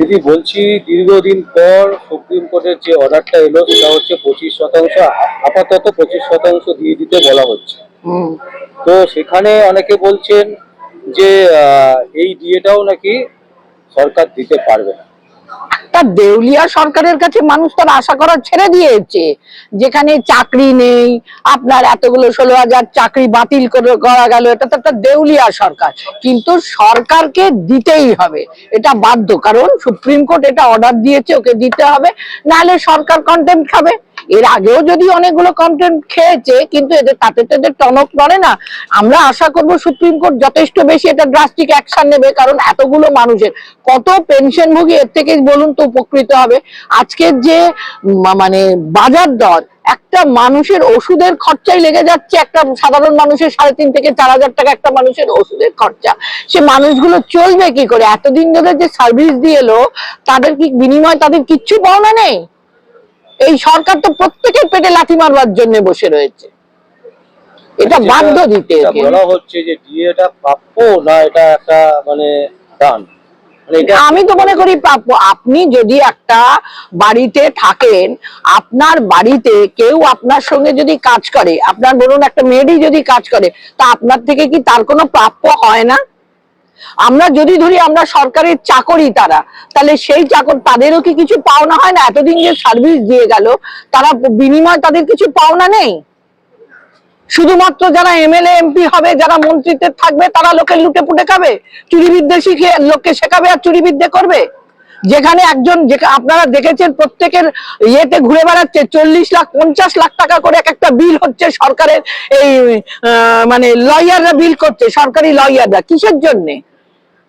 দিদি বলছি দীর্ঘদিন পর সুপ্রিম কোর্টের যে অর্ডারটা এলো সেটা হচ্ছে পঁচিশ শতাংশ আপাতত পঁচিশ শতাংশ দিয়ে দিতে বলা হচ্ছে। হুম। তো সেখানে অনেকে বলছেন যে এই ডিএটাও নাকি সরকার দিতে পারবে না। একটা দেউলিয়া সরকারের কাছে মানুষ তার আশা করা ছেড়ে দিয়েছে। যেখানে চাকরি নেই, আপনার এতগুলো ষোলো হাজার চাকরি বাতিল করে গেল, এটা তো একটা দেউলিয়া সরকার। কিন্তু সরকারকে দিতেই হবে, এটা বাধ্য। কারণ সুপ্রিম কোর্ট এটা অর্ডার দিয়েছে, ওকে দিতে হবে, নাহলে সরকার কন্টেন্ট খাবে। এর আগেও যদি অনেকগুলো কন্টেন্ট খেয়েছে, কিন্তু এদের তাতে তো এদের টনক নড়ে না। আমরা আশা করব সুপ্রিম কোর্ট যথেষ্ট বেশি এটা ড্রাস্টিক অ্যাকশন নেবে, কারণ এতগুলো মানুষের, কত পেনশনভোগী এর থেকে বলুন তো উপকৃত হবে। আজকের যে মানে বাজার দর, একটা মানুষের ওষুধের খরচাই লেগে যাচ্ছে একটা সাধারণ মানুষের সাড়ে তিন থেকে চার হাজার টাকা একটা মানুষের ওষুধের খরচা। সে মানুষগুলো চলবে কি করে? এতদিন ধরে যে সার্ভিস দিয়ে এলো, তাদের কি বিনিময় তাদের কিচ্ছু পাওনা নেই? এই সরকার তো প্রত্যেকের পেটে লাথি মারবার জন্য বসে রয়েছে। এটা বাধ্য দিতে বলা হচ্ছে যে ডিএটা প্রাপ্য না এটা একটা মানে দান? মানে আমি তো মনে করি প্রাপ্য। আপনি যদি একটা বাড়িতে থাকেন আপনার বাড়িতে কেউ আপনার সঙ্গে যদি কাজ করে আপনার বলুন একটা মেয়েরই যদি কাজ করে তা আপনার থেকে কি তার কোনো প্রাপ্য হয় না? আমরা যদি ধরি আমরা সরকারের চাকরি তারা, তাহলে সেই চাকর তাদেরও কি কিছু পাওনা হয় না? এতদিন যে সার্ভিস দিয়ে গেল, তারা বিনিময় তাদের কিছু পাওনা নেই? শুধুমাত্র যারা এমএলএ এমপি হবে, যারা মন্ত্রিত্বে থাকবে, তারা লোকের লুটে পুটে খাবে? চুরি বিদ্যে শিখে লোককে শেখাবে আর চুরি বিদ্যে করবে? যেখানে একজন আপনারা দেখেছেন প্রত্যেকের ইয়েতে ঘুরে বেড়াচ্ছে, চল্লিশ লাখ, পঞ্চাশ লাখ টাকা করে এক একটা বিল হচ্ছে সরকারের এই মানে লয়াররা বিল করছে, সরকারি লয়াররা কিসের জন্যে?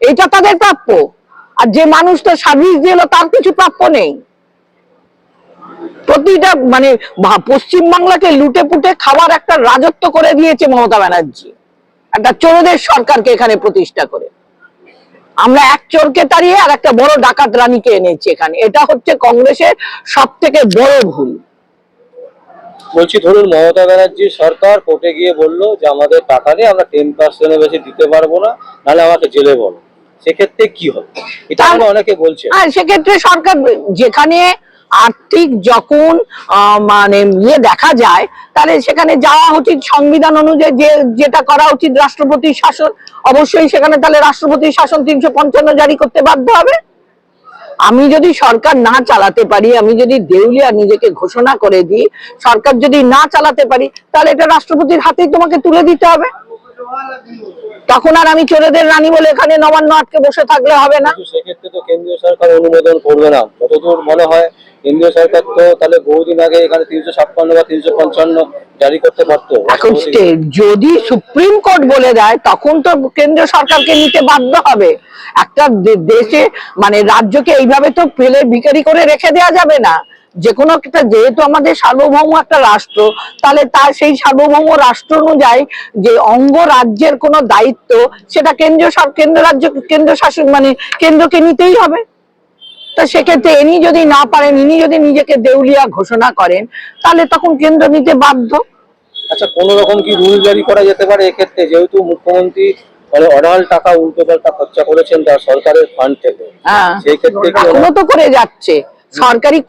এটা তাদের প্রাপ্য। আর যে মানুষ তো সার্ভিস দিল, তার কিছু প্রাপ্য নেই। প্রতিটা মানে ভা- পশ্চিমবাংলাকে লুটে পুটে খাওয়ার একটা রাজত্ব করে দিয়েছে মমতা ব্যানার্জি। একটা চোরদের সরকারকে এখানে প্রতিষ্ঠা করে। আমরা এক চোরকে তাড়িয়ে আর একটা বড় ডাকাত রানীকে এনেছি এখানে। এটা হচ্ছে কংগ্রেসের সব থেকে বড় ভুল। বলছি, ধরুন মমতা ব্যানার্জি সরকার কোর্টে গিয়ে বলল যে, আমাদের টাকা নেই আমরা টেন পার্সেন্টের বেশি দিতে পারব না, নাহলে আমাকে জেলে বলো। সেক্ষেত্রে কি হবে? এটা আমরা অনেকে বলছে। আর সেক্ষেত্রে সরকার যেখানে আর্থিক যখন মানে ইয়ে দেখা যায় তাহলে সেখানে যাওয়া উচিত সংবিধান অনুযায়ী যে যেটা করা উচিত রাষ্ট্রপতির শাসন অবশ্যই সেখানে তাহলে রাষ্ট্রপতির শাসন তিনশো পঞ্চান্ন জারি করতে বাধ্য হবে। আমি যদি সরকার না চালাতে পারি আমি যদি দেউলিয়া নিজেকে ঘোষণা করে দিই সরকার যদি না চালাতে পারি তাহলে এটা রাষ্ট্রপতির হাতেই তোমাকে তুলে দিতে হবে। তখন আর আমি চোরেদের রানী বলে এখানে নবান্ন আটকে বসে থাকলে হবে না। সেক্ষেত্রে তো কেন্দ্রীয় সরকার অনুমোদন করবে না। যতদূর মনে হয় কেন্দ্রীয় সরকার তো তাহলে বহুদিন আগে এখানে তিনশো ছাপ্পান্ন বা তিনশো পঞ্চান্ন জারি করতে পারতো। এখন যদি সুপ্রিম কোর্ট বলে দেয় তখন তো কেন্দ্রীয় সরকারকে নিতে বাধ্য হবে। একটা দেশে মানে রাজ্যকে এইভাবে তো ফেলে বিকারি করে রেখে দেওয়া যাবে না। যে কোনো একটা যেহেতু আমাদের সার্বভৌম একটা রাষ্ট্র তাহলে তার সেই সার্বভৌম রাষ্ট্র অনুযায়ী যে অঙ্গ রাজ্যের কোনো দায়িত্ব সেটা কেন্দ্রীয় সর কেন্দ্র রাজ্য কেন্দ্র শাসন মানে কেন্দ্রকে নিতেই হবে। তা সেক্ষেত্রে ইনি যদি না পারেন ইনি যদি নিজেকে দেউলিয়া ঘোষণা করেন তাহলে তখন কেন্দ্র নিতে বাধ্য। আচ্ছা কোন রকম কি রুল জারি করা যেতে পারে এক্ষেত্রে? যেহেতু মুখ্যমন্ত্রী মানে অঢাল টাকা উল্টো পাল্টা খরচা করেছেন তার সরকারের ফান্ড থেকে। হ্যাঁ। সেই ক্ষেত্রে তো করে যাচ্ছে। সরকারি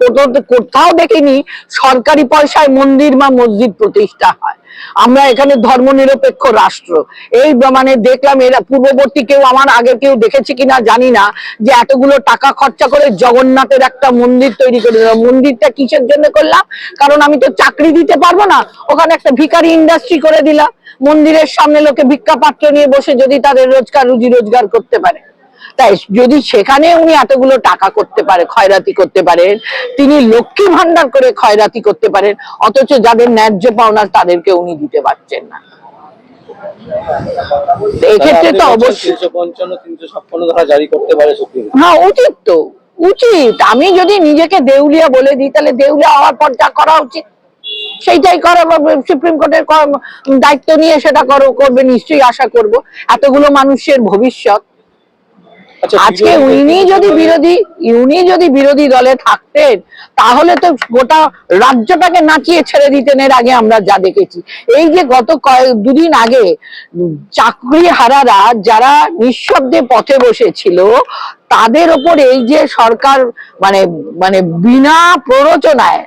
কোথাও- দেখিনি, সরকারি পয়সায় মন্দির বা মসজিদ প্রতিষ্ঠা হয়। আমরা এখানে ধর্মনিরপেক্ষ রাষ্ট্র। এই মানে দেখলাম এরা পূর্ববর্তী কেউ আমার আগে কেউ দেখেছে কিনা জানি না, যে এতগুলো টাকা খরচা করে জগন্নাথের একটা মন্দির তৈরি করে দিলাম মন্দিরটা কিসের জন্য করলাম? কারণ আমি তো চাকরি দিতে পারব না। ওখানে একটা ভিখারি ইন্ডাস্ট্রি করে দিলাম। মন্দিরের সামনে লোকে ভিক্ষা পাত্র নিয়ে বসে যদি তাদের রোজগার, রুজি রোজগার করতে পারে। তাই যদি সেখানে উনি এতগুলো টাকা করতে পারে খয়রাতি করতে পারেন তিনি লক্ষ্মী ভান্ডার করে খয়রাতি করতে পারেন অথচ যাদের ন্যায্য পাওনা তাদেরকে উনি দিতে পারছেন না। এক্ষেত্রে তো অবশ্যই জারি করতে পারে হ্যাঁ উচিত তো উচিত। আমি যদি নিজেকে দেউলিয়া বলে দিই তাহলে দেউলিয়া হওয়ার পর যা করা উচিত। সেইটাই করা সুপ্রিম কোর্টের দায়িত্ব নিয়ে সেটা করো করবে নিশ্চয়ই আশা করব। এতগুলো মানুষের ভবিষ্যৎ আজকে উনি যদি বিরোধী উনি যদি বিরোধী দলে থাকতেন তাহলে তো গোটা রাজ্যটাকে নাচিয়ে ছেড়ে দিতেন এর আগে আমরা যা দেখেছি। এই যে গত কয়েক দুদিন আগে চাকরি হারারা যারা নিঃশব্দে পথে বসেছিল তাদের ওপর এই যে সরকার মানে মানে বিনা প্ররোচনায়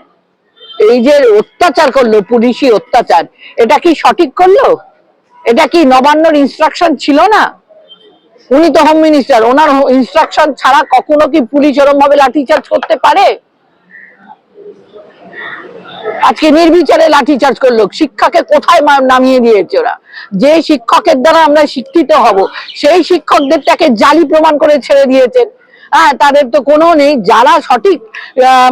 এই যে অত্যাচার করল পুলিশি অত্যাচার এটা কি সঠিক করল? এটা কি নবান্নর ইনস্ট্রাকশন ছিল না? উনি তো হোম মিনিস্টার ওনার ইনস্ট্রাকশন ছাড়া কখনো কি পুলিশ এরকম ভাবে লাঠিচার্জ করতে পারে? আজকে নির্বিচারে লাঠিচার্জ করল, শিক্ষাকে কোথায় নামিয়ে দিয়েছে ওরা? যে শিক্ষকের দ্বারা আমরা শিক্ষিত হব, সেই শিক্ষকদের তাকে জালি প্রমাণ করে ছেড়ে দিয়েছেন। হ্যাঁ তাদের তো কোনো নেই, যারা সঠিক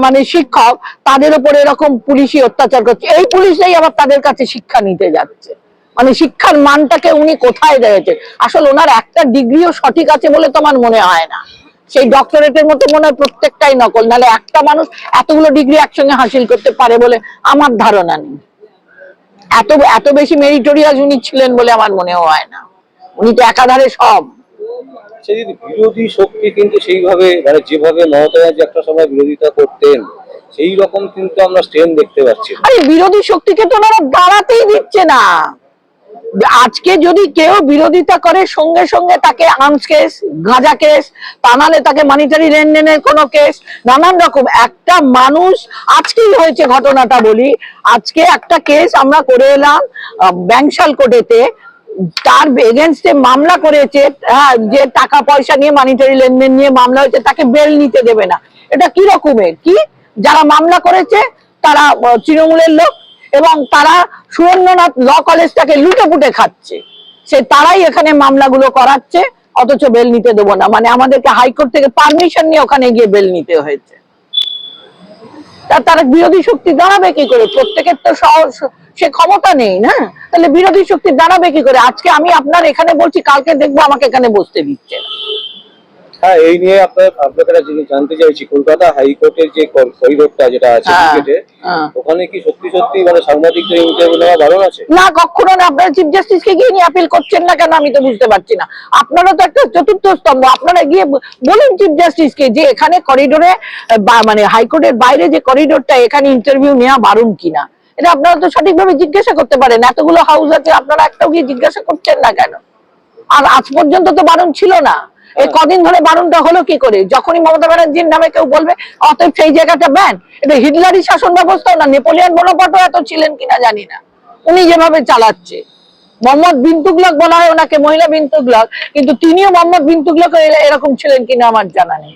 মানে শিক্ষক, তাদের উপর এরকম পুলিশি অত্যাচার করছে। এই পুলিশরাই আবার তাদের কাছে শিক্ষা নিতে যাচ্ছে। মানে শিক্ষার মানটাকে উনি কোথায় দিয়েছেন? আসলে ওনার একটা ডিগ্রিও সঠিক আছে বলে তো আমার মনে হয় না। সেই ডক্টরেটের মতো মনে হয় প্রত্যেকটাই নকল। নাহলে একটা মানুষ এতগুলো ডিগ্রি একসঙ্গে হাসিল করতে পারে বলে আমার ধারণা নেই। এত এত বেশি মেরিটোরিয়াস উনি ছিলেন বলে আমার মনে হয় না। উনি তো একাধারে সব। সে যদি বিরোধী শক্তি কিন্তু সেইভাবে মানে যেভাবে ব্যানার্জি একটা সময় বিরোধিতা করতেন সেই রকম কিন্তু আমরা স্ট্রেন দেখতে পাচ্ছি। আরে বিরোধী শক্তিকে তো ওনারা দাঁড়াতেই দিচ্ছে না। আজকে যদি কেউ বিরোধিতা করে, সঙ্গে সঙ্গে তাকে আর্মস কেস গাঁজা কেস তা নাহলে তাকে মানিটারি লেনদেনের কোনো কেস নানান রকম। একটা মানুষ, আজকেই হয়েছে ঘটনাটা বলি, আজকে একটা কেস আমরা করে এলাম ব্যাংশাল কোর্টেতে। তার এগেনস্টে মামলা করেছে হ্যাঁ যে টাকা পয়সা নিয়ে মানিটারি লেনদেন নিয়ে মামলা হয়েছে, তাকে বেল নিতে দেবে না। এটা কি রকমের? কি? যারা মামলা করেছে, তারা তৃণমূলের লোক এবং তারা সুরেন্দ্রনাথ ল কলেজটাকে লুটে পুটে খাচ্ছে। সে তারাই এখানে মামলাগুলো করাচ্ছে, অথচ বেল নিতে দেবো না। মানে আমাদেরকে হাইকোর্ট থেকে পারমিশন নিয়ে ওখানে গিয়ে বেল নিতে হয়েছে। তারা বিরোধী শক্তি দাঁড়াবে কি করে? প্রত্যেকের তো সে ক্ষমতা নেই, না? তাহলে বিরোধী শক্তি দাঁড়াবে কি করে? আজকে আমি আপনার এখানে বলছি, কালকে দেখব আমাকে এখানে বসতে দিচ্ছে না। হ্যাঁ এই নিয়ে আপনার আপনার কাছে যিনি জানতে চাইছি কলকাতা হাইকোর্টের যে করিডোরটা যেটা আছে হ্যাঁ, ক্রিকেটে হ্যাঁ। ওখানে কি সত্যি সত্যি মানে সাংবাদিকদের ইন্টারভিউ নেওয়া আছে? না কখনো না। আপনারা চিফ জাস্টিসকে গিয়ে নিয়ে আপিল করছেন না কেন আমি তো বুঝতে পারছি না। আপনারা তো একটা চতুর্থ স্তম্ভ। আপনারা গিয়ে বলুন চিফ জাস্টিসকে যে এখানে করিডোরে মানে হাইকোর্টের বাইরে যে করিডোরটা এখানে ইন্টারভিউ নেওয়া বারণ কিনা? এটা আপনারা তো সঠিকভাবে জিজ্ঞাসা করতে পারেন। এতগুলো হাউস আছে আপনারা একটাও গিয়ে জিজ্ঞাসা করছেন না কেন? আর আজ পর্যন্ত তো বারণ ছিল না। এই কদিন ধরে বারণটা হলো কি করে? যখনই মমতা ব্যানার্জির নামে কেউ বলবে, অতএব সেই জায়গাটা ব্যান। এটা হিটলারি শাসন ব্যবস্থা না, নেপোলিয়ান বোনাপার্টও এত ছিলেন কিনা জানি না। উনি যেভাবে চালাচ্ছে। মোহাম্মদ বিন তুগলক বলা হয় ওনাকে, মহিলা বিন তুগলক কিন্তু তিনিও মোহাম্মদ বিন তুগলক এরকম ছিলেন কিনা আমার জানা নেই।